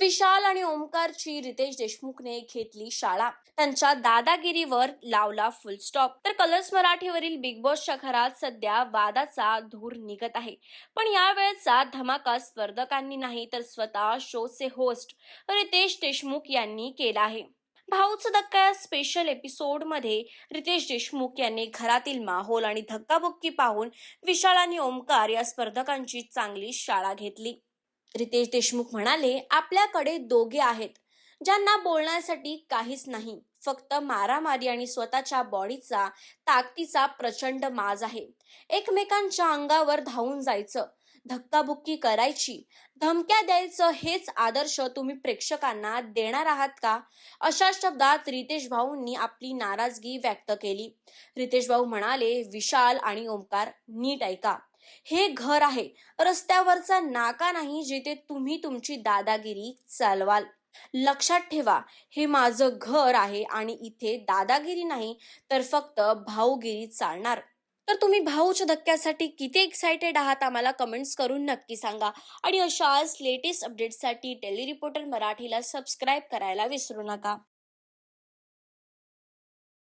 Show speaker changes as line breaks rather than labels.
विशाल आणि ओमकारची रितेश देशमुखने घेतली शाळा. त्यांच्या दादागिरीवर लावला फुल स्टॉप तर कलर्स मराठीवरील बिग बॉसच्या घरात सध्या वादाचा धूर निघत आहे. पण यावेळेचा धमाका स्पर्धकांनी नाही तर स्वतः शोचे होस्ट रितेश देशमुख यांनी केला आहे. भाऊचं धक्का या स्पेशल एपिसोडमध्ये रितेश देशमुख यांनी घरातील माहोल आणि धक्काबुक्की पाहून विशाल आणि ओमकार या स्पर्धकांची चांगली शाळा घेतली. रितेश देशमुख म्हणाले आपल्याकडे दोघे आहेत ज्यांना बोलण्यासाठी काहीच नाही. फक्त मारामारी आणि स्वतःच्या बॉडीचा ताकदीचा प्रचंड माज आहे. एकमेकांच्या अंगावर धावून जायचं. धक्काबुक्की करायची. धमक्या द्यायचं हेच आदर्श तुम्ही प्रेक्षकांना देणार आहात का? अशा शब्दात रितेश भाऊंनी आपली नाराजगी व्यक्त केली. रितेश भाऊ म्हणाले विशाल आणि ओंकार नीट ऐका. हे घर आहे. रस्त्यावरचा नाका नाही जिथे तुम्ही तुमची दादागिरी चालवाल. लक्षात ठेवा हे माझं घर आहे आणि इथे दादागिरी नाही तर फक्त भाऊगिरी चालणार. तर तुम्ही भाऊच्या धक्क्यासाठी किती एक्सायटेड आहात आम्हाला कमेंट्स करून नक्की सांगा. आणि अशाच लेटेस्ट अपडेट्ससाठी टेली रिपोर्टर मराठीला सबस्क्राईब करायला विसरू नका.